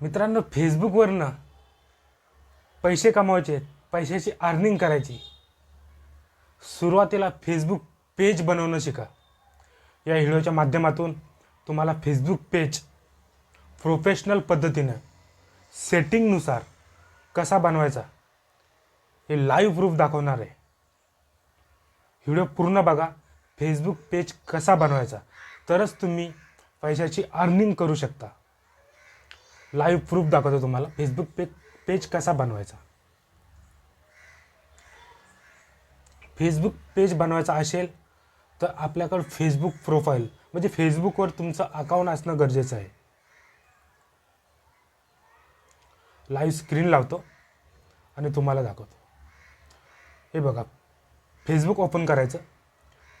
मित्रांनो फेसबुकवरनं पैसे कमवायचे आहेत पैशाची अर्निंग करायची. सुरुवातीला फेसबुक पेज बनवणं शिका. या व्हिडिओच्या माध्यमातून तुम्हाला फेसबुक पेज प्रोफेशनल पद्धतीनं सेटिंगनुसार कसा बनवायचा हे लाईव्ह प्रूफ दाखवणार आहे. व्हिडिओ पूर्ण बघा फेसबुक पेज कसा बनवायचा तरच तुम्ही पैशाची अर्निंग करू शकता. लाईव्ह प्रूफ दाखवतो तुम्हाला. फेसबुक पे पेज कसा बनवायचा? फेसबुक पेज बनवायचा असेल तर आपल्याकडं फेसबुक प्रोफाईल म्हणजे फेसबुकवर तुमचं अकाउंट असणं गरजेचं आहे. लाईव्ह स्क्रीन लावतो आणि तुम्हाला दाखवतो. हे बघा फेसबुक ओपन करायचं.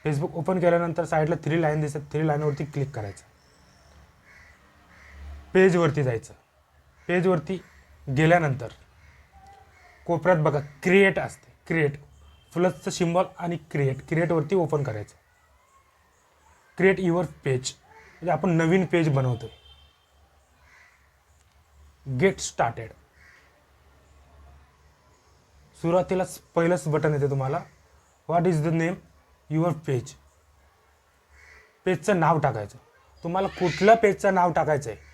फेसबुक ओपन केल्यानंतर साईडला थ्री लाईन दिसत थ्री लाईनवरती क्लिक करायचं. पेजवरती जायचं. पेजवरती गेल्यानंतर कोपऱ्यात बघा क्रिएट असते. क्रिएट प्लसचं सिम्बॉल आणि क्रिएट क्रिएटवरती ओपन करायचं. क्रिएट युअर पेज म्हणजे आपण नवीन पेज बनवतोय. गेट स्टार्टेड सुरुवातीलाच पहिलंच बटन येते तुम्हाला. What is the name your page पेजचं नाव टाकायचं. तुम्हाला कुठल्या पेजचं नाव टाकायचं आहे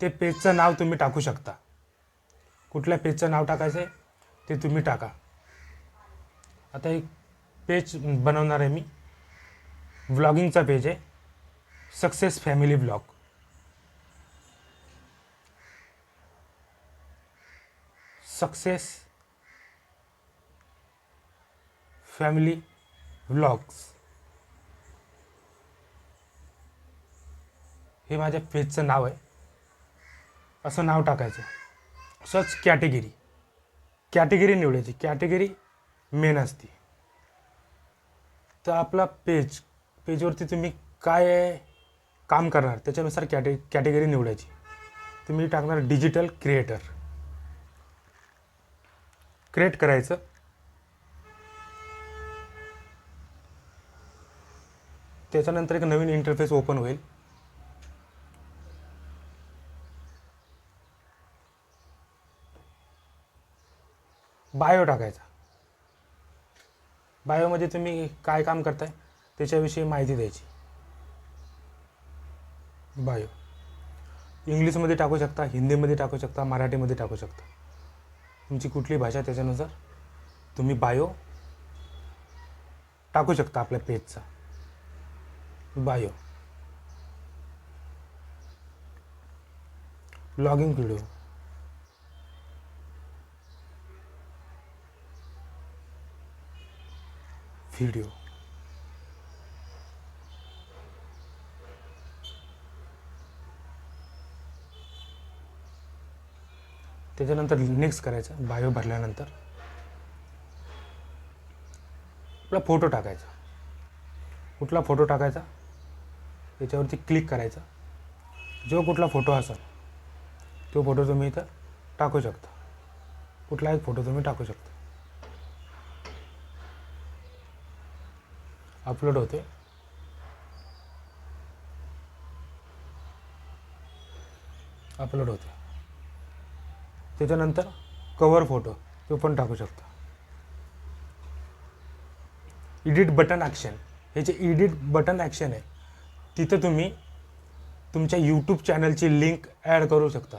ते पेजचं नाव तुम्ही टाकू शकता. कुठल्या पेजचं नाव टाकायचं आहे ते तुम्ही टाका. आता एक पेज बनवणार आहे मी. व्लॉगिंगचा पेज आहे. Success family blog success family vlogs. हे माझ्या पेजचं नाव आहे. असं नाव टाकायचं. सच कॅटेगरी. कॅटेगरी निवडायची. कॅटेगरी मेन असते. तर आपला पेज पेजवरती तुम्ही काय काम करणार? त्याच्यानुसार कॅटे कॅटेगरी निवडायची. तुम्ही टाकणार डिजिटल क्रिएटर क्रिएट करायचं. त्याच्यानंतर एक नवीन इंटरफेस ओपन होईल. बायो टाकायचा. बायोमध्ये तुम्ही काय काम करताय त्याच्याविषयी माहिती द्यायची. बायो. इंग्लिशमध्ये टाकू शकता हिंदीमध्ये टाकू शकता मराठीमध्ये टाकू शकता. तुमची कुठली भाषा त्याच्यानुसार तुम्ही बायो टाकू शकता आपल्या पेजचा. बायो. Logging video. व्हिडिओ त्याच्यानंतर नेक्स्ट करायचं बायो भरल्यानंतर. आपला फोटो टाकायचा. कुठला फोटो टाकायचा? त्याच्यावरती क्लिक करायचा. जो कुठला फोटो असेल तो फोटो तुम्ही इथं टाकू शकता. कुठला एक फोटो तुम्ही टाकू शकता. अपलोड होते. अपलोड होते. त्याच्यानंतर कवर फोटो तो पण टाकू शकता. इडिट बटन ॲक्शन हे जे इडिट बटन ॲक्शन आहे तिथं तुम्ही तुमच्या यूट्यूब चॅनलची लिंक ॲड करू शकता.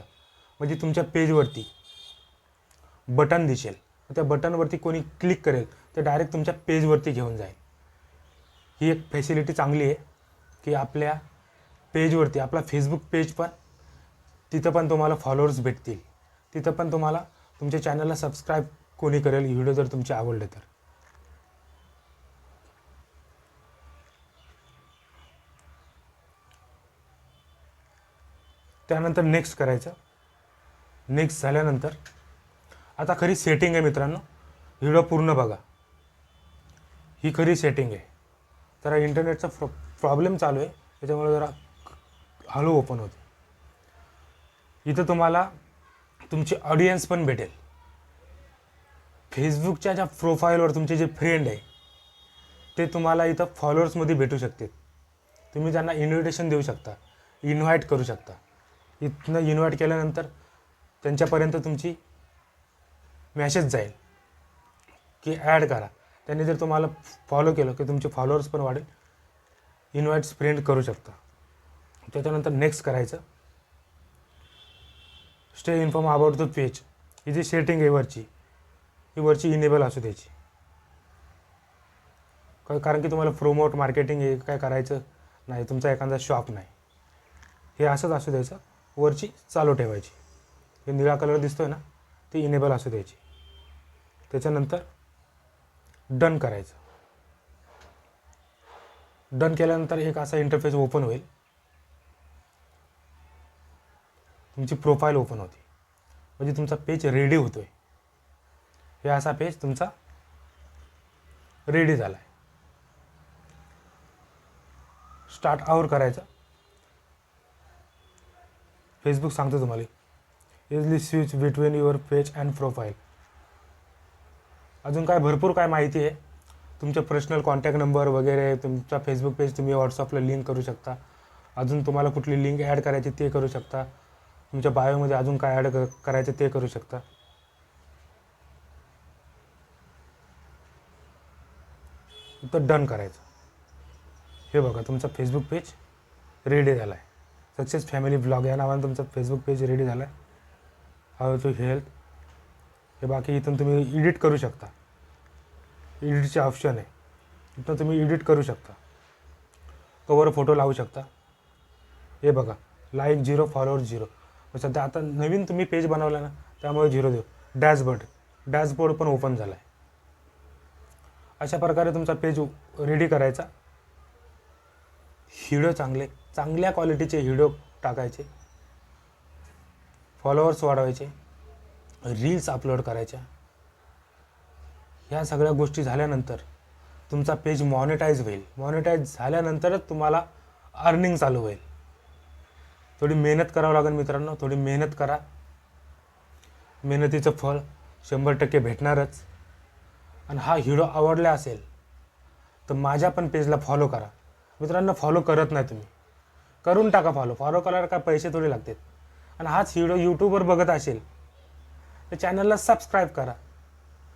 म्हणजे तुमच्या पेजवरती बटन दिसेल. त्या बटनवरती कोणी क्लिक करेल ते डायरेक्ट तुमच्या पेजवरती घेऊन जाईल. ही एक फॅसिलिटी चांगली आहे की आपल्या पेजवरती आपला फेसबुक पेज पण तिथं पण तुम्हाला फॉलोअर्स भेटतील. तिथं पण तुम्हाला तुमच्या चॅनलला सबस्क्राईब कोणी करेल व्हिडिओ जर तुमचे आवडले तर. त्यानंतर नेक्स्ट करायचं. नेक्स्ट झाल्यानंतर आता खरी सेटिंग आहे मित्रांनो. व्हिडिओ पूर्ण बघा. ही खरी सेटिंग आहे. जरा इंटरनेटचा प्रॉ प्रॉब्लेम चालू आहे. त्याच्यामुळे जरा हळू ओपन होते. इथं तुम्हाला तुमची ऑडियन्स पण भेटेल. फेसबुकच्या ज्या प्रोफाईलवर तुमचे जे फ्रेंड आहे ते तुम्हाला इथं फॉलोअर्समध्ये भेटू शकते तुम्ही त्यांना इन्व्हिटेशन देऊ शकता. इन्व्हाइट करू शकता. इथनं इन्व्हाइट केल्यानंतर त्यांच्यापर्यंत तुमची मॅसेज जाईल. की ॲड करा. त्यांनी जर तुम्हाला फॉलो केलं की तुमचे फॉलोअर्स पण वाढेल. इन्व्हाइट्स फ्रेंड करू शकता. त्याच्यानंतर नेक्स्ट करायचं. Stay inform about the page ही जी सेटिंग आहे वरची ही वरची इनेबल असू द्यायची. कारण की तुम्हाला प्रोमोट मार्केटिंग हे काय करायचं नाही तुमचा एखादा शॉप नाही. हे असंच असू द्यायचं. वरची चालू ठेवायची. हे निळा कलर दिसतोय ना ती इनेबल असू द्यायची. त्याच्यानंतर डन करायचं. डन केल्यानंतर एक असा इंटरफेस ओपन होईल. तुमची प्रोफाईल ओपन होते. म्हणजे तुमचा पेज रेडी होतोय. हे असा पेज तुमचा रेडी झाला आहे स्टार्ट आवर करायचा. फेसबुक सांगतो तुम्हाला. Easily switch between your page and profile अजून काय भरपूर काय माहिती आहे. तुमचे पर्सनल कॉन्टॅक्ट नंबर वगैरे तुमचा फेसबुक पेज तुम्ही व्हॉट्सअपला लिंक करू शकता. अजून तुम्हाला कुठली लिंक ॲड करायची ते करू शकता. तुमच्या बायोमध्ये अजून काय ॲड करायचं ते करू शकता. तर डन करायचं. हे बघा तुमचा फेसबुक पेज रेडी झाला आहे सक्सेस फॅमिली ब्लॉग या नावानं तुमचा फेसबुक पेज रेडी झाला आहे हाव टू हेल्थ हे बाकी इथून तुम्ही एडिट करू शकता. एडिटचे ऑप्शन आहे. इथं तुम्ही एडिट करू शकता. कवर फोटो लावू शकता. हे बघा. लाईक झिरो फॉलोअर झिरो सध्या आता नवीन तुम्ही पेज बनवला ना त्यामुळे झिरो देऊ. डॅशबोर्ड डॅशबोर्ड पण ओपन झाला आहे अशा प्रकारे तुमचा पेज रेडी करायचा. व्हिडिओ चांगले चांगल्या क्वालिटीचे व्हिडिओ टाकायचे. फॉलोअर्स वाढवायचे. रील्स अपलोड करायच्या. ह्या सगळ्या गोष्टी झाल्यानंतर तुमचा पेज मॉनिटाईज होईल. मॉनिटाईज झाल्यानंतरच तुम्हाला अर्निंग चालू होईल. थोडी मेहनत करावं लागेल मित्रांनो. थोडी मेहनत करा. मेहनतीचं फळ शंभर टक्के भेटणारच. आणि हा हिरो आवडला असेल तर माझ्या पण पेजला फॉलो करा. मित्रांनो फॉलो करत नाही तुम्ही. करून टाका फॉलो फॉलो करायला काय पैसे थोडे लागतात. आणि हाच हिरो यूट्यूबवर बघत असेल तर चॅनलला सबस्क्राईब करा.